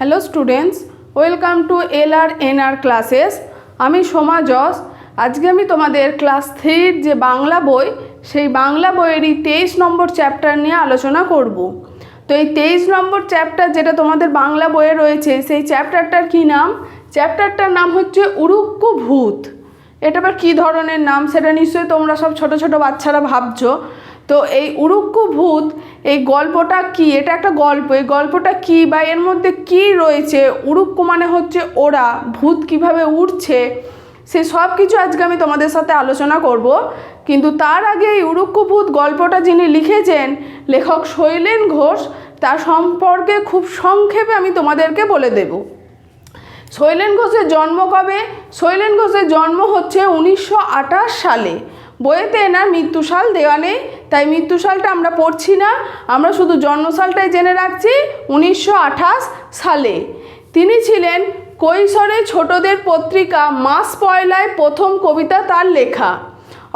Hello students welcome to L R N R classes আমি সোমা যশ আজকে আমি তোমাদের ক্লাস থ্রির যে বাংলা বই, সেই বাংলা বইয়েরই তেইশ নম্বর চ্যাপ্টার নিয়ে আলোচনা করব। তো এই তেইশ নম্বর চ্যাপ্টার যেটা তোমাদের বাংলা বইয়ে রয়েছে, সেই চ্যাপ্টারটার কী নাম? চ্যাপ্টারটার নাম হচ্ছে উড়ুক্কু ভূত। এটা আবার কী ধরনের নাম? সেটা নিশ্চয়ই তোমরা সব ছোট ছোট বাচ্চারা ভাবছ। তো এই উড়ুক্কু ভূত, এই গল্পটা কি? এটা একটা গল্প। এই গল্পটা কি বা এর মধ্যে কি রয়েছে? উড়ুক্কু মানে হচ্ছে ওরা, ভূত কীভাবে উড়ছে? সে সব কিছু আজকে আমি তোমাদের সাথে আলোচনা করব। কিন্তু তার আগে এই উড়ুক্কু ভূত গল্পটা যিনি লিখেছেন, লেখক শৈলেন ঘোষ, তার সম্পর্কে খুব সংক্ষেপে আমি তোমাদেরকে বলে দেবো। শৈলেন ঘোষের জন্ম কবে? শৈলেন ঘোষের জন্ম হচ্ছে উনিশশো আঠাশ সালে। বইয়েতে এনার মৃত্যুশাল দেওয়া নেই তাই মৃত্যুশালটা আমরা পড়ছি না। আমরা শুধু জন্মসালটাই জেনে রাখছি, উনিশশো আঠাশ সালে। তিনি ছিলেন কৈশোরে ছোটদের পত্রিকা মাস পয়লায় প্রথম কবিতা তার লেখা।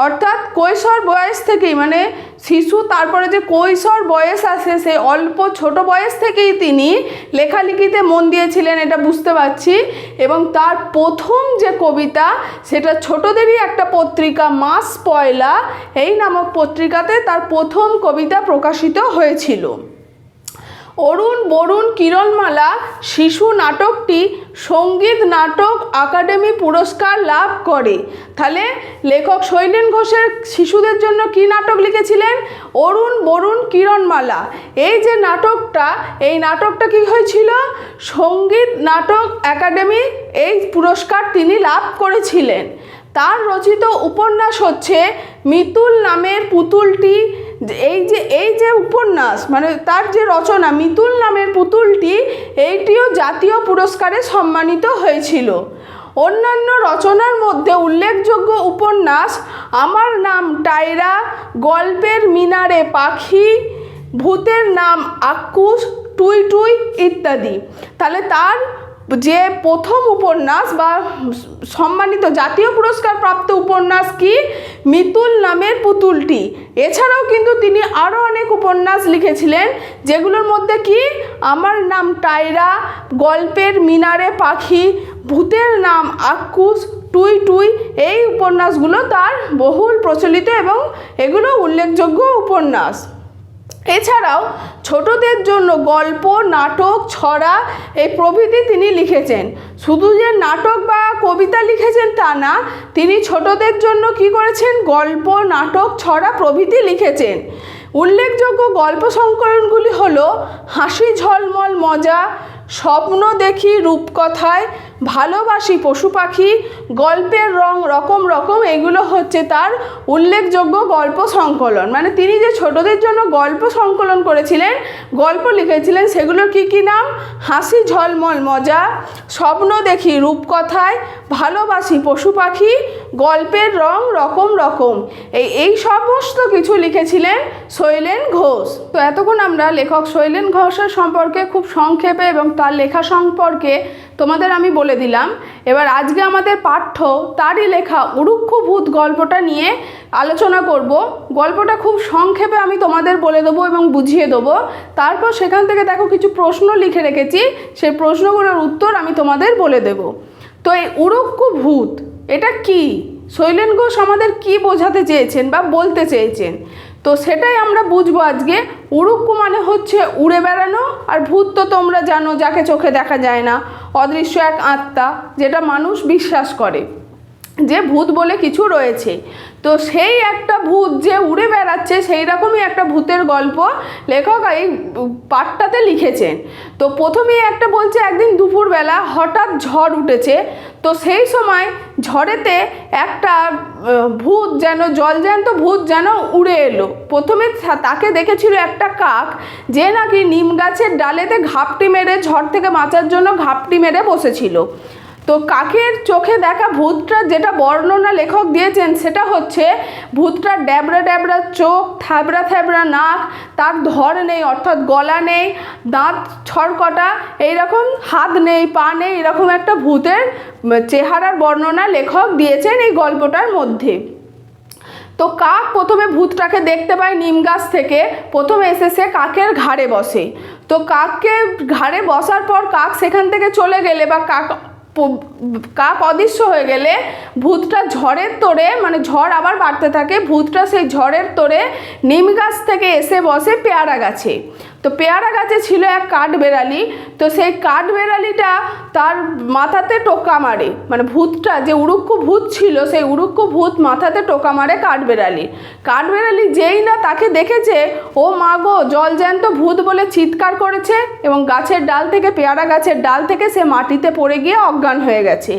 অর্থাৎ কৈশোর বয়স থেকেই মানে শিশু তারপরে যে কৈশোর বয়স আসে সে অল্প ছোট বয়স থেকেই তিনি লেখালেখিতে মন দিয়েছিলেন, এটা বুঝতে পারছি। এবং তার প্রথম যে কবিতা, সেটা ছোটদেরই একটা পত্রিকা, মাস পয়লা, এই নামক পত্রিকাতে তার প্রথম কবিতা প্রকাশিত হয়েছিল। অরুণ বরুণ কিরণমালা শিশু নাটকটি সংগীত নাটক একাডেমি পুরস্কার লাভ করে। তাহলে লেখক শৈলেন ঘোষের শিশুদের জন্য কি নাটক লিখেছিলেন? অরুণ বরুণ কিরণমালা এই যে নাটকটা, এই নাটকটা কি হয়েছিল? সংগীত নাটক একাডেমি এই পুরস্কার তিনি লাভ করেছিলেন। তার রচিত উপন্যাস হচ্ছে মিতুল নামের পুতুলটি। এই যে এই যে উপন্যাস মানে তার যে রচনা, মিতুল নামের পুতুলটি, এইটিও জাতীয় পুরস্কারে সম্মানিত হয়েছিল। অন্যান্য রচনার মধ্যে উল্লেখযোগ্য উপন্যাস, আমার নাম টাইরা, গল্পের মিনারে পাখি, ভূতের নাম আক্কুস টুই টুই ইত্যাদি। তাহলে তার যে প্রথম উপন্যাস বা সম্মানিত জাতীয় পুরস্কার প্রাপ্ত উপন্যাস কি? মিতুল নামের পুতুলটি। এছাড়াও কিন্তু তিনি আরও অনেক উপন্যাস লিখেছিলেন, যেগুলোর মধ্যে কি? আমার নাম টায়রা গল্পের মিনারে পাখি, ভূতের নাম আক্কুস টুই টুই। এই উপন্যাসগুলো তার বহুল প্রচলিত এবং এগুলো উল্লেখযোগ্য উপন্যাস। এছাড়াও ছোটদের জন্য গল্প, নাটক, ছড়া এই প্রভৃতি তিনি লিখেছেন। শুধু যে নাটক বা কবিতা লিখেছেন তা না, তিনি ছোটদের জন্য কি করেছেন? গল্প, নাটক, ছড়া প্রভৃতি লিখেছেন। উল্লেখযোগ্য গল্প সংকলনগুলি হলো হাসি ঝলমল মজা, স্বপ্ন দেখি রূপকথায় ভালোবাসি পশু পাখি, গল্পের রং রকম রকম, এগুলো হচ্ছে তার উল্লেখযোগ্য গল্প সংকলন। মানে তিনি যে ছোটদের জন্য গল্প সংকলন করেছিলেন, গল্প লিখেছিলেন, সেগুলোর কি কি নাম? হাসি, ঝলমল, মজা, স্বপ্ন দেখি, রূপকথায়, ভালোবাসি পশু পাখি, গল্পের রং রকম রকম। এই এই সমস্ত কিছু লিখেছিলেন শৈলেন ঘোষ। তো এতক্ষণ আমরা লেখক শৈলেন ঘোষের সম্পর্কে খুব সংক্ষেপে এবং তার লেখা সম্পর্কে তোমাদের আমি বলে দিলাম। এবার আজকে আমাদের পাঠ্য, তারই লেখা উড়ুক্ষ ভূত গল্পটা নিয়ে আলোচনা করব। গল্পটা খুব সংক্ষেপে আমি তোমাদের বলে দেবো এবং বুঝিয়ে দেবো। তারপর সেখান থেকে দেখো কিছু প্রশ্ন লিখে রেখেছি। সেই প্রশ্নগুলোর উত্তর আমি তোমাদের বলে দেব। তো এই উড়ুক্কু ভূত, এটা কি? শৈলেন ঘোষ আমাদের কি বোঝাতে চেয়েছেন বা বলতে চেয়েছেন? তো সেটাই আমরা বুঝব আজকে। উড়ুক্কু মানে হচ্ছে উড়ে বেড়ানো, আর ভূত তো তোমরা জানো, যাকে চোখে দেখা যায় না। অদৃশ্য এক আত্মা, যেটা মানুষ বিশ্বাস করে। যে ভূত বলে কিছু রয়েছে। তো সেই একটা ভূত যে উড়ে বেড়াচ্ছে, সেই রকমই একটা ভূতের গল্প লেখক এই পাঠটাতে লিখেছেন। তো প্রথমেই একটা বলছে, একদিন দুপুরবেলা হঠাৎ ঝড় উঠেছে। তো সেই সময় ঝড়েতে একটা ভূত যেন, জলজ্যান্ত ভূত যেন উড়ে এলো। প্রথমে তাকে দেখেছিল একটা কাক যে নাকি নিম গাছের ডালেতে ঘাপটি মেরে ঝড় থেকে বাঁচার জন্য ঘাপটি মেরে বসেছিল। তো কাকের চোখে দেখা ভূতটা যেটা বর্ণনা লেখক দিয়েছেন, সেটা হচ্ছে ভূতটার ড্যাবড়া ড্যাবড়া চোখ, থ্যাবড়া থ্যাবড়া নাক, তার ধর নেই, অর্থাৎ গলা নেই, দাঁত ছড়কটা, এইরকম হাত নেই, পা নেই, এরকম একটা ভূতের চেহারার বর্ণনা লেখক দিয়েছেন এই গল্পটার মধ্যে। তো কাক প্রথমে ভূতটাকে দেখতে পায় নিম গাছ থেকে, প্রথমে এসে সে কাকের ঘাড়ে বসে। তো কাককে ঘাড়ে বসার পর কাক সেখান থেকে চলে গেলে বা কাক কাক অদৃশ্য হয়ে গেলে ভূতটা ঝড়ের তোড়ে মানে ঝড় আবার বাড়তে থাকে, ভূতটা সেই ঝড়ের তোড়ে নিম গাছ থেকে এসে বসে পেয়ারা গাছে। তো পেয়ারা গাছে ছিল এক কাঠ বেড়ালি, তো সেই কাঠ বেড়ালিটা তার মাথাতে টোকা মারে মানে ভূতটা যে উড়ুক্কু ভূত ছিল, সেই উড়ুক্কু ভূত মাথাতে টোকা মারে কাঠ বেড়ালি। কাঠ বেড়ালি যেই না তাকে দেখেছে, ও মা গো, জল জ্যান্ত ভূত বলে চিৎকার করেছে এবং গাছের ডাল থেকে, পেয়ারা গাছের ডাল থেকে সে মাটিতে পড়ে গিয়ে অজ্ঞান হয়ে গেছে।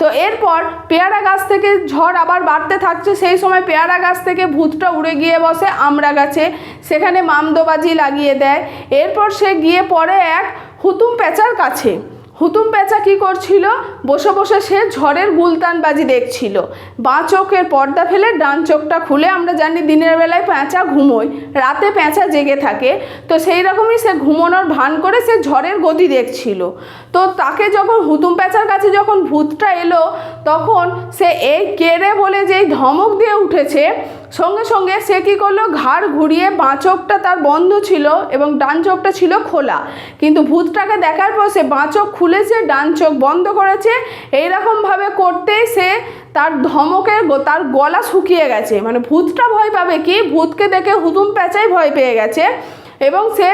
তো এরপর পেয়ারা গাছ থেকে ঝড় আবার বাড়তে থাকছে, সেই সময় পেয়ারা গাছ থেকে ভূতটা উড়ে গিয়ে বসে আমরা গাছে, সেখানে মামদোবাজি লাগিয়ে দেয়। এরপর সে গিয়ে পড়ে এক হুতুম পেঁচার কাছে। হুতুম পেঁচা কী করছিল? বসে বসে সে ঝড়ের গুলতানবাজি দেখছিল। বাঁ চোখের পর্দা ফেলে ডান চোখটা খুলে আমরা জানি দিনের বেলায় পেঁচা ঘুমোয়, রাতে পেঁচা জেগে থাকে। তো সেই রকমই সে ঘুমোনোর ভান করে সে ঝড়ের গতি দেখছিল। তো তাকে যখন হুতুম পেঁচার কাছে যখন ভূতটা এলো, তখন সে এই কেড়ে বলে যেই ধমক দিয়ে উঠেছে, সঙ্গে সঙ্গে সে কী করল? ঘাড় ঘুরিয়ে বাঁ চোখটা তার বন্ধ ছিল এবং ডান চোখটা ছিল খোলা। কিন্তু ভূতটাকে দেখার পর সে বাঁ চোখ খুলেছে ডান চোখ বন্ধ করেছে এইরকমভাবে করতেই সে তার ধমকের তার গলা শুকিয়ে গেছে। মানে ভূতটা ভয় পাবে কি? ভূতকে দেখে হুতুম পেঁচাই ভয় পেয়ে গেছে। এবং সে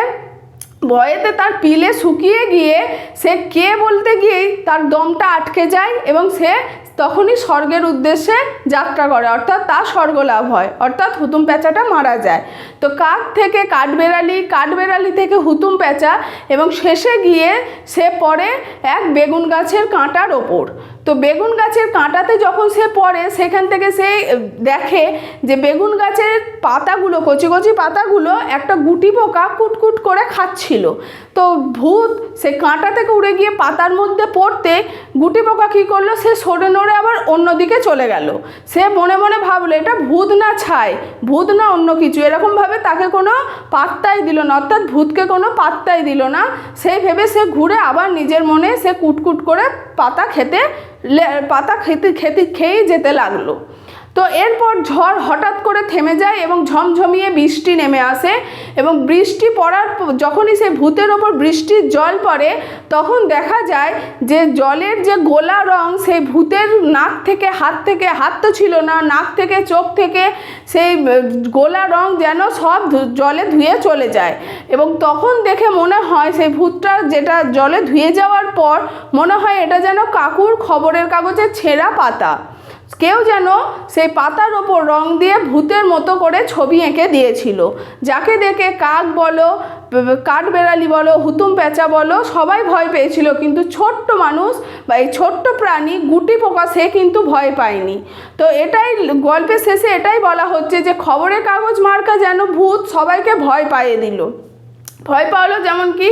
ভয়েতে তার পিলে শুকিয়ে গিয়ে সে কে বলতে গিয়েই তার দমটা আটকে যায় এবং সে তখনই স্বর্গের উদ্দেশ্যে যাত্রা করে। অর্থাৎ তার স্বর্গ লাভ হয়। অর্থাৎ হুতুম পেঁচাটা মারা যায়। তো কাক থেকে কাঠবেড়ালি কাঠবেড়ালি থেকে হুতুম পেঁচা এবং শেষে গিয়ে সে পড়ে এক বেগুন গাছের কাঁটার ওপর। তো বেগুন গাছের কাঁটাতে যখন সে পড়ে, সেখান থেকে সে দেখে যে বেগুন গাছের পাতাগুলো, কচি কচি পাতাগুলো একটা গুটি পোকা কুটকুট করে খাচ্ছিল। তো ভূত সে কাঁটা থেকে উড়ে গিয়ে পাতার মধ্যে পড়তে গুটি পোকা কী করল? সে সরে নড়ে আবার অন্যদিকে চলে গেল। সে মনে মনে ভাবলো, এটা ভূত না ছাই? ভূত না অন্য কিছু? এরকমভাবে তাকে কোনো পাত্তাই দিল না, অর্থাৎ ভূতকে কোনো পাত্তাই দিল না। সেই ভেবে সে ঘুরে আবার নিজের মনে সে কুটকুট করে পাতা খেতে পাতা খেতে খেতে খেয়ে যেতে লাগল। তো এরপর ঝড় হঠাৎ করে থেমে যায় এবং ঝমঝমিয়ে বৃষ্টি নেমে আসে এবং বৃষ্টি পড়ার যখনই সেই ভূতের ওপর বৃষ্টির জল পড়ে, তখন দেখা যায় যে জলের যে গোলা রং সেই ভূতের নাক থেকে, হাত থেকে, হাত তো ছিল না, নাক থেকে, চোখ থেকে, সেই গোলা রং যেন সব জলে ধুয়ে চলে যায়। এবং তখন দেখে মনে হয় সেই ভূতটা যেটা জলে ধুয়ে যাওয়ার পর, মনে হয় এটা যেন কাকুর খবরের কাগজের ছেঁড়া পাতা। কেউ যেন সেই পাতার ওপর রং দিয়ে ভূতের মতো করে ছবি এঁকে দিয়েছিল। যাকে দেখে কাক বলো, কাঠবেড়ালি বলো, হুতুম পেঁচা বলো, সবাই ভয় পেয়েছিল। কিন্তু ছোট্ট মানুষ বা এই ছোট্ট প্রাণী গুটি পোকা সে কিন্তু ভয় পায়নি। তো এটাই গল্পের শেষে এটাই বলা হচ্ছে যে খবরের কাগজ মার্কা যেন ভূত সবাইকে ভয় পাইয়ে দিল। ভয় পাওয়ালো যেমন কি,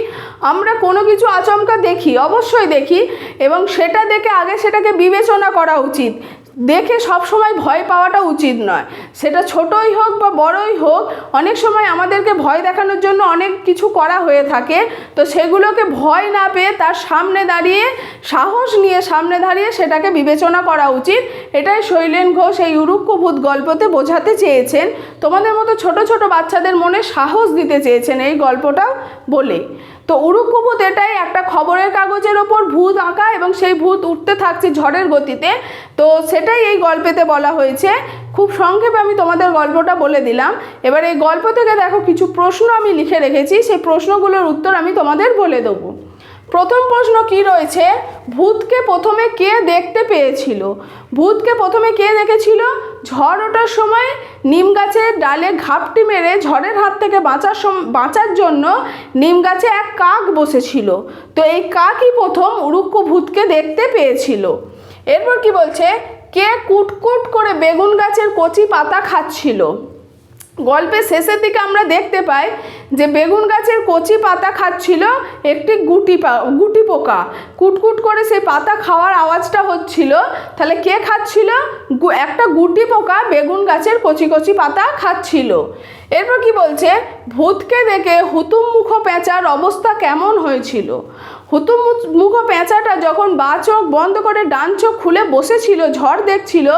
আমরা কোনো কিছু আচমকা দেখি, অবশ্যই দেখি এবং সেটা দেখে আগে সেটাকে বিবেচনা করা উচিত। দেখে সব সময় ভয় পাওয়াটা উচিত নয়। সেটা ছোটই হোক বা বড়ই হোক, অনেক সময় আমাদেরকে ভয় দেখানোর জন্য অনেক কিছু করা হয়ে থাকে। তো সেগুলোকে ভয় না পেয়ে তার সামনে দাঁড়িয়ে, সাহস নিয়ে সামনে দাঁড়িয়ে সেটাকে বিবেচনা করা উচিত। এটাই শৈলেন ঘোষ এই উরুক্কভূত গল্পতে বোঝাতে চেয়েছেন। তোমাদের মতো ছোট ছোট বাচ্চাদের মনে সাহস দিতে চেয়েছেন এই গল্পটা বলে। তো উরুক্কভূত এটাই একটা খবরের কাগজের ওপর ভূত আঁকা এবং সেই ভূত উঠতে থাকছে ঝড়ের গতিতে। তো সেটাই এই গল্পেতে বলা হয়েছে। খুব সংক্ষেপে আমি তোমাদের গল্পটা বলে দিলাম। এবার এই গল্প থেকে দেখো কিছু প্রশ্ন আমি লিখে রেখেছি। সেই প্রশ্নগুলোর উত্তর আমি তোমাদের বলে দেবো। প্রথম প্রশ্ন কি রয়েছে? ভূতকে প্রথমে কে দেখতে পেয়েছিল? ভূতকে প্রথমে কে দেখেছিল? ঝড় ওঠার সময় নিম গাছের ডালে ঘাপটি মেরে ঝড়ের হাত থেকে বাঁচার বাঁচার জন্য নিম গাছে এক কাক বসেছিল। তো এই কাকই প্রথম উড়ুক্কু ভূতকে দেখতে পেয়েছিল। এরপর কি বলছে? কে কুটকুট করে বেগুন গাছের কচি পাতা খাচ্ছিল? গল্পের শেষের দিকে আমরা দেখতে পাই যে বেগুন গাছের কচি পাতা খাচ্ছিল একটি গুটি গুটি পোকা। কুটকুট করে সেই পাতা খাওয়ার আওয়াজটা হচ্ছিল, তাহলে কে খাচ্ছিল? একটা গুটি পোকা বেগুন গাছের কচি কচি পাতা খাচ্ছিল। এরপর কি বলছে? ভূতকে দেখে হুতুম মুখ পেঁচার অবস্থা কেমন হয়েছিল? হুতুমুখ পেঁচাটা যখন বা চোখ বন্ধ করে ডান চোখ খুলে বসেছিল, ঝড় দেখছিল,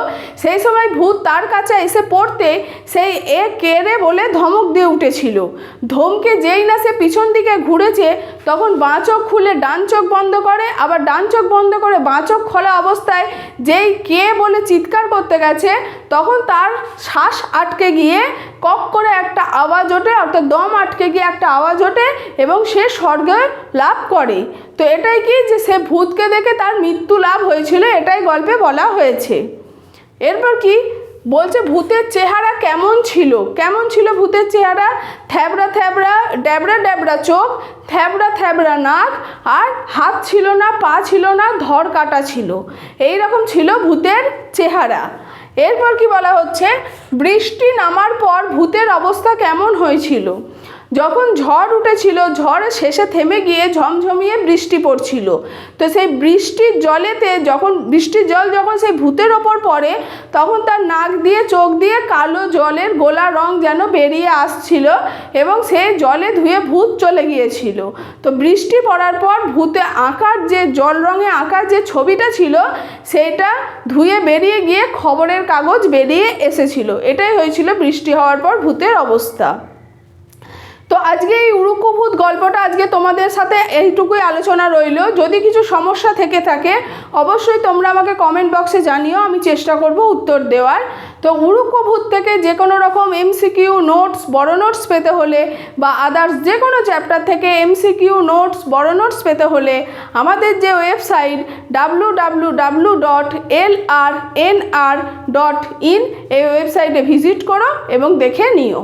সেই সময় ভূত তার কাছে এসে পড়তে সেই এ কেড়ে বলে ধমক দিয়ে উঠেছিল। ধমকে যেই না সে পিছন দিকে ঘুরেছে, তখন বাঁ চোখ খুলে ডান চোখ বন্ধ করে, আবার ডান চোখ বন্ধ করে বাঁ চোখ খোলা অবস্থায় যেই কে বলে চিৎকার করতে গেছে, তখন তার শ্বাস আটকে গিয়ে কক করে একটা আওয়াজ ওঠে, অর্থাৎ দম আটকে গিয়ে একটা আওয়াজ ওঠে এবং সে স্বর্গে লাভ করে। তো এটাই কি যে সে ভূতকে দেখে তার মৃত্যু লাভ হয়েছিল, এটাই গল্পে বলা হয়েছে। এরপর কি? বলছে ভূতের চেহারা কেমন ছিল? কেমন ছিল ভূতের চেহারা? থ্যাবড়া থ্যাবড়া, ড্যাবড়া ড্যাবড়া চোখ, থ্যাবড়া থ্যাবড়া নাক, আর হাত ছিল না, পা ছিল না ধর কাটা ছিল। এই রকম ছিল ভূতের চেহারা। এরপর কি বলা হচ্ছে বৃষ্টি নামার পর ভূতের অবস্থা কেমন হয়েছিল? যখন ঝড় উঠেছিল ঝড়ের শেষে থেমে গিয়ে ঝমঝমিয়ে বৃষ্টি পড়ছিল। তো সেই বৃষ্টির জলেতে যখন, বৃষ্টির জল যখন সেই ভূতের ওপর পড়ে, তখন তার নাক দিয়ে, চোখ দিয়ে কালো জলের গোলা রং যেন বেরিয়ে আসছিল এবং সে জলে ধুয়ে ভূত চলে গিয়েছিল। তো বৃষ্টি পড়ার পর ভূতে আঁকার যে, জল রঙে আঁকার যে ছবিটা ছিল, সেটা ধুয়ে বেরিয়ে গিয়ে খবরের কাগজ বেরিয়ে এসেছিল। এটাই হয়েছিল বৃষ্টি হওয়ার পর ভূতের অবস্থা। তো আজকে এই উড়ুকুভূত গল্পটা আজকে তোমাদের সাথে এইটুকুই আলোচনা রইল। যদি কিছু সমস্যা থেকে থাকে, অবশ্যই তোমরা আমাকে কমেন্ট বক্সে জানিও, আমি চেষ্টা করব উত্তর দেওয়ার। তো উড়ুকুভূত থেকে যে কোনো রকম এমসিকিউ নোটস বড় নোটস পেতে হলে বা আদার্স যে কোনো চ্যাপ্টার থেকে এমসিকিউ নোটস বড় নোটস পেতে হলে আমাদের যে website W W W dot L R N R dot in এই ওয়েবসাইটে ভিজিট করো এবং দেখে নিও।